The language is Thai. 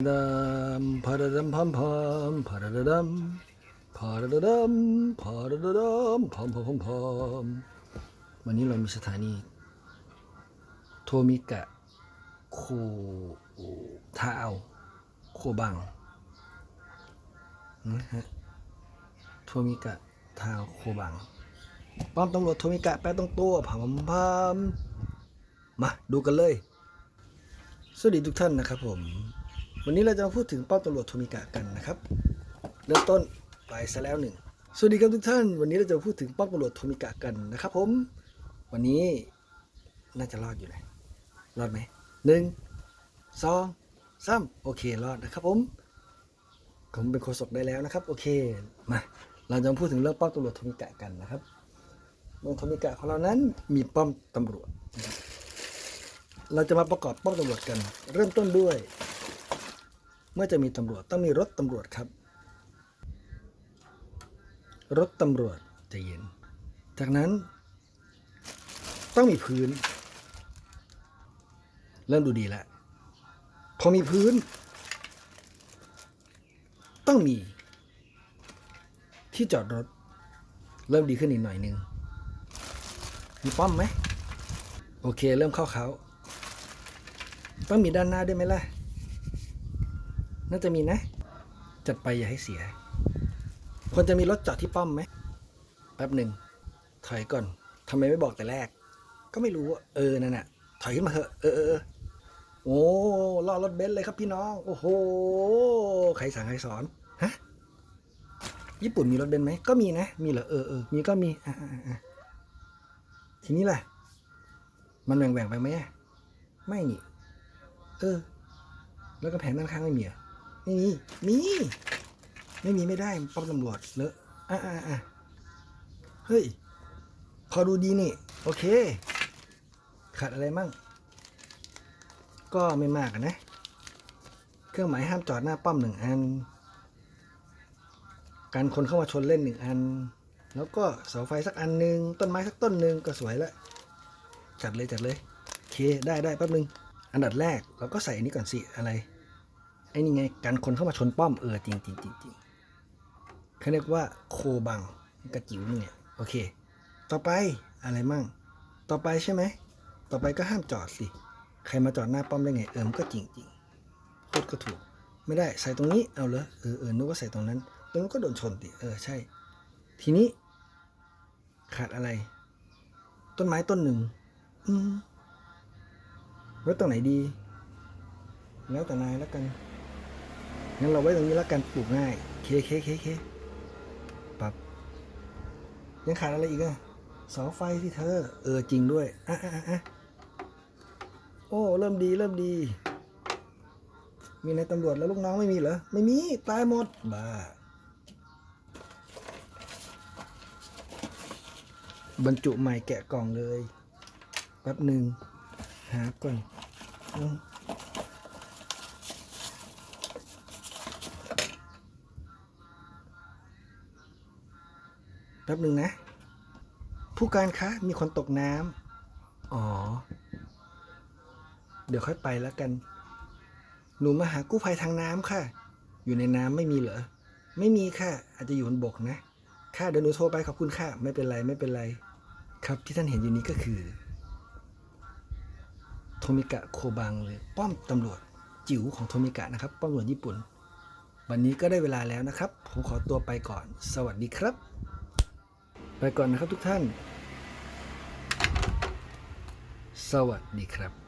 ดมพาราดัมพัมพัมพาราดัมพาราดัมพาราดัมพัมพัมพัมพัมวันนี้เรามีสถานี โทมิกะ โคทาเอาโคบังนะฮะโทมิกะทาโคบัง ป้อมตำรวจโทมิกะแปะตรงตัวพัมพัมมาดูกันเลย สวัสดีทุกท่านนะครับผม วันนี้เราจะมาพูดถึงป้อมตำรวจโทมิกะกันนะครับ เริ่มต้นไปซะแล้วหนึ่งสวัสดีครับทุกท่าน วันนี้เราจะมาพูดถึงป้อมตำรวจโทมิกะกันนะครับ ผม วันนี้น่าจะรอดอยู่นะรอดไหมหนึ่งสองสามโอเครอดนะครับ ผมผมเป็นโฆษกได้แล้วนะครับ โอเคมาเราจะมาพูดถึงเรื่องป้อมตำรวจโทมิกะกันนะครับเมืองโทมิกะของเรานั้นมีป้อมตำรวจ เราจะมาประกอบป้อมตำรวจกัน เริ่มต้นด้วย มื่อจะมีตำรวจต้องมีรถตำรวจครับ รถตำรวจจะเย็น จากนั้น ต้องมีพื้น เริ่มดูดีแล้วพอมีพื้น ต้องมี ที่จอดรถ เริ่มดีขึ้นอีกหน่อยนึง มีป้อมไหม โอเค เริ่มเข้าเขา ต้องมีด้านหน้าด้วยไหมล่ะ น่าจะมีนะจัดไปอย่าให้เสีย ควรจะมีรถจอดที่ป้อมไหม แป๊บหนึ่ง ถอยก่อน ทำไมไม่บอกแต่แรก ก็ไม่รู้ เออ นั่นน่ะ ถอยขึ้นมาเถอะ เออเออโอ้ล่อรถเบนซ์เลยครับพี่น้อง โอ้โห ใครสั่งใครสอน ฮะ ญี่ปุ่นมีรถเบนซ์ไหม ก็มีนะ มีเหรอ เออเออมีก็มี อ่าอ่าทีนี้ล่ะ มันแหว่งแหว่งไปไหมไม่นี่ เออ แล้วก็แผงด้านข้างไม่มีเหรอ ไม่มี มี ไม่มีไม่ได้ป้อมตำรวจเลอะอะอะอะเฮ้ย พอดูดีนี่ โอเค ขาดอะไรมั่ง ก็ไม่มากนะ เครื่องหมายห้ามจอดหน้าป้อมหนึ่งอัน การคนเข้ามาชนเล่นหนึ่งอัน แล้วก็เสาไฟสักอันหนึ่งต้นไม้สักต้นหนึ่งก็สวยละ จัดเลยจัดเลย โอเค ได้ได้แป๊บนึง อันดับแรกเราก็ใส่อันนี้ก่อนสิ อะไร อ้นี่ไงการคนเข้ามาชนป้อมเออจริงจริงจริงจริงเขาเรียกว่าโคบังกระจิ๋วนี่เนี่ยโอเค ต่อไปอะไรมั่ง ต่อไปใช่ไหม ต่อไปก็ห้ามจอดสิ ใครมาจอดหน้าป้อมได้ไงเออมันก็จริงจริงๆพูดก็ถูก ไม่ได้ใส่ตรงนี้เอาเลยเออเออนึกว่าใส่ตรงนั้นตรงนั้นก็โดนชนติเออใช่ ทีนี้ ขาดอะไร ต้นไม้ต้นหนึ่ง อืมไว้ตรงไหนดี แล้วแต่นายแล้วกัน งั้นเราไว้ตรงนี้แล้วกันปลูกง่าย เคเคเคเคปับยังขาดอะไรอีกอะเสาไฟที่เธอ เออจริงด้วยอะอะอะอะโอ้ เริ่มดีเริ่มดี มีนายตำรวจแล้วลูกน้องไม่มีเหรอ ไม่มี ตายหมด บ้า บรรจุใหม่แกะกล่องเลย แป๊บหนึ่ง หาก่อน แป๊บหนึ่งนะ ผู้การคะมีคนตกน้ำอ๋อ เดี๋ยวค่อยไปแล้วกัน หนูมาหากู้ภัยทางน้ำค่ะ อยู่ในน้ำไม่มีเหรอ ไม่มีค่ะ อาจจะอยู่บนบกนะ ค่ะเดี๋ยวหนูโทรไปขอบคุณค่ะ ไม่เป็นไรไม่เป็นไร ครับที่ท่านเห็นอยู่นี้ก็คือ โทมิกะโคบังหรือป้อมตำรวจจิ๋วของโทมิกะนะครับ ป้อมตำรวจญี่ปุ่น วันนี้ก็ได้เวลาแล้วนะครับ ผมขอตัวไปก่อน สวัสดีครับ ไปก่อนนะครับทุกท่าน สวัสดีครับ